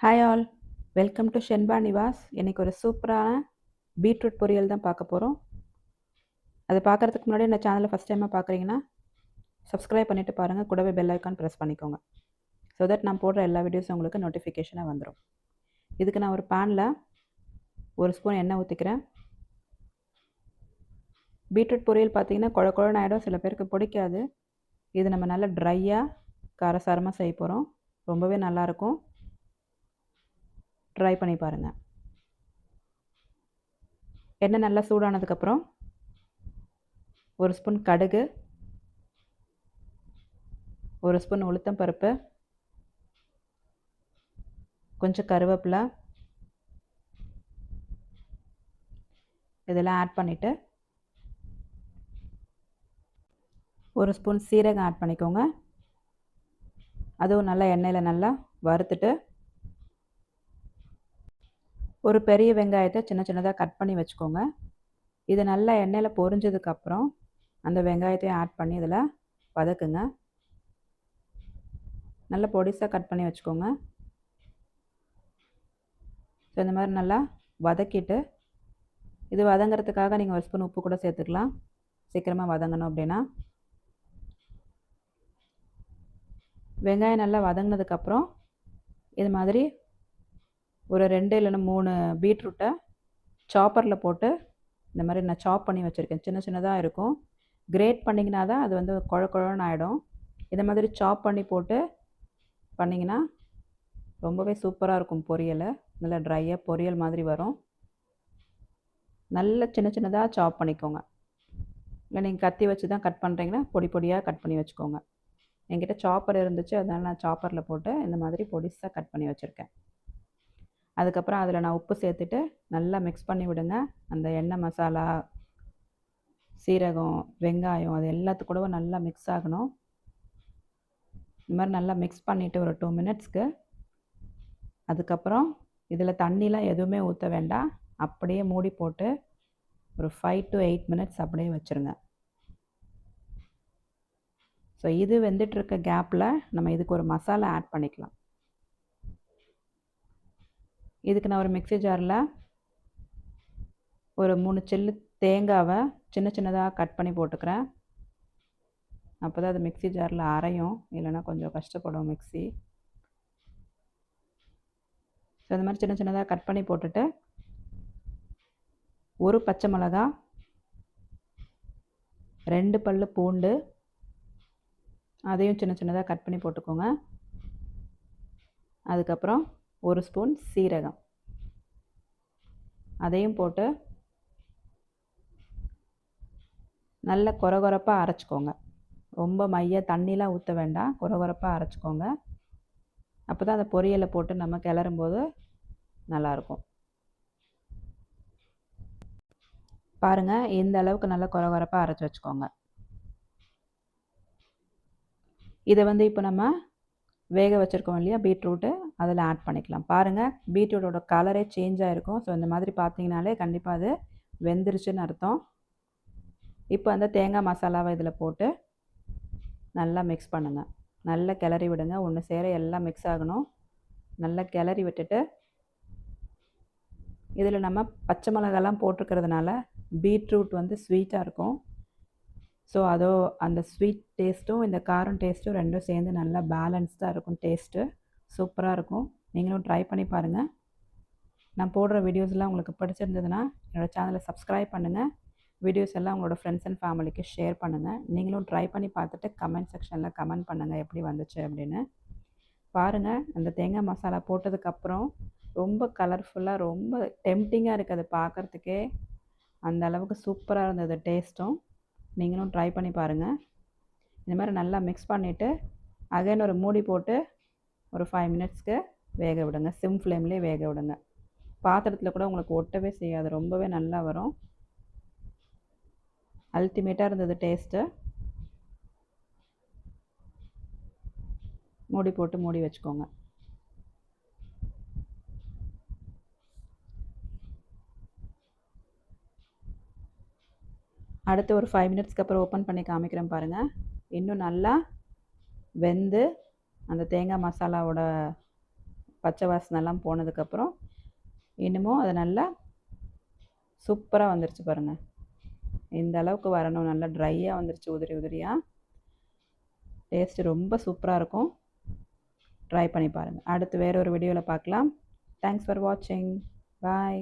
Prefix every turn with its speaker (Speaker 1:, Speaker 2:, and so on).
Speaker 1: Hi all welcome to Shenba Nivas இன்றைக்கி ஒரு சூப்பரான பீட்ரூட் பொரியல் தான் பார்க்க போகிறோம் அதை பார்க்குறதுக்கு முன்னாடி இந்த சேனலை ஃபஸ்ட் டைமாக பார்க்குறீங்கன்னா சப்ஸ்கிரைப் பண்ணிவிட்டு பாருங்கள் கூடவே பெல் ஐக்கான் ப்ரெஸ் பண்ணிக்கோங்க. ஸோ தட் நான் போடுற எல்லா வீடியோஸும் உங்களுக்கு நோட்டிஃபிகேஷனாக வந்துடும் இதுக்கு நான் ஒரு பேனில் ஒரு ஸ்பூன் எண்ணெய் ஊற்றிக்கிறேன் பீட்ரூட் பொரியல் பார்த்தீங்கன்னா குழ குழன்னு ஆகிடும் சில பேருக்கு பிடிக்காது. இது நம்ம நல்லா ட்ரையாக காரசாரமாக செய்ய போகிறோம் ரொம்பவே நல்லாயிருக்கும் ட்ரை பண்ணி பாருங்கள் எண்ணெய் நல்லா சூடானதுக்கப்புறம் ஒரு ஸ்பூன் கடுகு ஒரு ஸ்பூன் உளுத்தம் பருப்பு கொஞ்சம் கருவேப்பிலை இதெல்லாம் ஆட் பண்ணிவிட்டு ஒரு ஸ்பூன் சீரகம் ஆட் பண்ணிக்கோங்க. அதுவும் நல்லா எண்ணெயில் நல்லா வறுத்துட்டு ஒரு பெரிய வெங்காயத்தை சின்ன சின்னதாக கட் பண்ணி வச்சுக்கோங்க. இது நல்லா எண்ணெயில் பொரிஞ்சதுக்கப்புறம் அந்த வெங்காயத்தையும் ஆட் பண்ணி இதில் வதக்குங்க. நல்லா பொடிசாக கட் பண்ணி வச்சுக்கோங்க. ஸோ இந்த மாதிரி நல்லா வதக்கிட்டு இது வதங்கிறதுக்காக நீங்கள் ஒரு ஸ்பூன் உப்பு கூட சேர்த்துக்கலாம். சீக்கிரமாக வதங்கணும் அப்படின்னா. வெங்காயம் நல்லா வதங்கினதுக்கப்புறம் இது மாதிரி ஒரு ரெண்டு இல்லைன்னா மூணு பீட்ரூட்டை சாப்பரில் போட்டு இந்த மாதிரி நான் சாப் பண்ணி வச்சுருக்கேன். சின்ன சின்னதாக இருக்கும். கிரேட் பண்ணிங்கன்னா தான் அது வந்து குழ குழன்னு ஆகிடும் இதை மாதிரி சாப் பண்ணி போட்டு பண்ணிங்கன்னா ரொம்பவே சூப்பராக இருக்கும் பொரியல். நல்லா ட்ரையாக பொரியல் மாதிரி வரும். நல்ல சின்ன சின்னதாக சாப் பண்ணிக்கோங்க. இல்லை நீங்கள் கத்தி வச்சு தான் கட் பண்ணுறீங்கன்னா பொடி பொடியாக கட் பண்ணி வச்சுக்கோங்க. என்கிட்ட சாப்பர் இருந்துச்சு அதனால் நான் சாப்பரில் போட்டு இந்த மாதிரி பொடிசாக கட் பண்ணி வச்சுருக்கேன். அதுக்கப்புறம் அதில் நான் உப்பு சேர்த்துட்டு நல்லா மிக்ஸ் பண்ணி விடுங்க. அந்த எண்ணெய் மசாலா சீரகம் வெங்காயம் அது எல்லாத்துக்கூடவும் நல்லா மிக்ஸ் ஆகணும். இந்த மாதிரி நல்லா மிக்ஸ் பண்ணிவிட்டு ஒரு டூ மினிட்ஸ்க்கு அதுக்கப்புறம் இதில் தண்ணிலாம் எதுவுமே ஊற்ற வேண்டாம். அப்படியே மூடி போட்டு ஒரு ஃபைவ் டு எயிட் மினிட்ஸ் அப்படியே வச்சுருங்க. ஸோ இது வெந்துட்டுருக்க கேப்பில் நம்ம இதுக்கு ஒரு மசாலா ஆட் பண்ணிக்கலாம். இதுக்கு நான் ஒரு மிக்சி ஜாரில் ஒரு மூணு செல்லு தேங்காவை சின்ன சின்னதாக கட் பண்ணி போட்டுக்கிறேன். அப்போ தான் அது மிக்சி ஜாரில் அரையும். இல்லைன்னா கொஞ்சம் கஷ்டப்படும் மிக்சி ஸோ இந்த மாதிரி சின்ன சின்னதாக கட் பண்ணி போட்டுட்டு ஒரு பச்சை மிளகா ரெண்டு பல் பூண்டு அதையும் சின்ன சின்னதாக கட் பண்ணி போட்டுக்கோங்க. அதுக்கப்புறம் ஒரு ஸ்பூன் சீரகம். அதையும் போட்டு நல்ல கொரகொரப்பாக அரைச்சிக்கோங்க. ரொம்ப மைய தண்ணிலாம் ஊற்ற வேண்டாம். கொரகொரப்பாக அரைச்சிக்கோங்க. அப்போ தான் அந்த பொரியலை போட்டு நம்ம கிளறும்போது நல்லாயிருக்கும். பாருங்கள் இந்த அளவுக்கு நல்லா கொரகொரப்பாக அரைச்சி வச்சுக்கோங்க. இதை வந்து இப்போ நம்ம வேக வச்சுருக்கோம் இல்லையா பீட்ரூட்டு. அதில் ஆட் பண்ணிக்கலாம். பாருங்கள் பீட்ரூட்டோட கலரே சேஞ்ச் ஆகிருக்கும் ஸோ இந்த மாதிரி பார்த்தீங்கனாலே கண்டிப்பாக அது வெந்துருச்சுன்னு அர்த்தம். இப்போ அந்த தேங்காய் மசாலாவை இதில் போட்டு நல்லா மிக்ஸ் பண்ணுங்கள் நல்லா கிளறி விடுங்க. ஒன்று சேர எல்லாம் மிக்ஸ் ஆகணும். நல்லா கிளறி விட்டுட்டு இதில் நம்ம பச்சை மிளகாலாம் போட்டிருக்கிறதுனால பீட்ரூட் வந்து ஸ்வீட்டாக இருக்கும். ஸோ அதோ அந்த ஸ்வீட் டேஸ்ட்டும் இந்த காரம் டேஸ்ட்டும் ரெண்டும் சேர்ந்து நல்லா பேலன்ஸ்டாக இருக்கும் டேஸ்ட்டு சூப்பராக இருக்கும். நீங்களும் ட்ரை பண்ணி பாருங்கள் நான் போடுற வீடியோஸ்லாம் உங்களுக்கு பிடிச்சிருந்ததுன்னா என்னோடய சேனலை சப்ஸ்கிரைப் பண்ணுங்கள் வீடியோஸ் எல்லாம் உங்களோட ஃப்ரெண்ட்ஸ் அண்ட் ஃபேமிலிக்கு ஷேர் பண்ணுங்கள் நீங்களும் ட்ரை பண்ணி பார்த்துட்டு கமெண்ட் செக்ஷனில் கமெண்ட் பண்ணுங்கள் எப்படி வந்துச்சு அப்படின்னு. பாருங்கள் அந்த தேங்காய் மசாலா போட்டதுக்கப்புறம் ரொம்ப கலர்ஃபுல்லாக ரொம்ப டெம்டிங்காக இருக்குது அது பார்க்குறதுக்கே. அந்த அளவுக்கு சூப்பராக இருந்தது டேஸ்ட்டும் நீங்களும் ட்ரை பண்ணி பாருங்கள் இந்த மாதிரி நல்லா மிக்ஸ் பண்ணிவிட்டு அகைன் ஒரு மூடி போட்டு ஒரு ஃபைவ் மினிட்ஸ்க்கு வேக விடுங்க. சிம் ஃப்ளேம்லேயே வேக விடுங்க. பாத்திரத்தில் கூட உங்களுக்கு ஒட்டவே செய்யாது. ரொம்பவே நல்லா வரும். அல்டிமேட்டாக இருந்தது டேஸ்ட்டு மூடி போட்டு மூடி வச்சுக்கோங்க. அடுத்து ஒரு ஃபைவ் மினிட்ஸ்க்கு அப்புறம் ஓப்பன் பண்ணி காமிக்கிறேன் பாருங்கள் இன்னும் நல்லா வெந்து அந்த தேங்காய் மசாலாவோட பச்சை வாசனைலாம் போனதுக்கப்புறம் இன்னமும் அது நல்லா சூப்பராக வந்துருச்சு பாருங்கள் இந்த அளவுக்கு வரணும். நல்லா ட்ரையாக வந்துருச்சு உதிரி உதிரியாக டேஸ்ட்டு ரொம்ப சூப்பராக இருக்கும். ட்ரை பண்ணி பாருங்கள் அடுத்து வேறு ஒரு வீடியோவில் பார்க்கலாம் தேங்க்ஸ் ஃபார் வாட்சிங் பாய்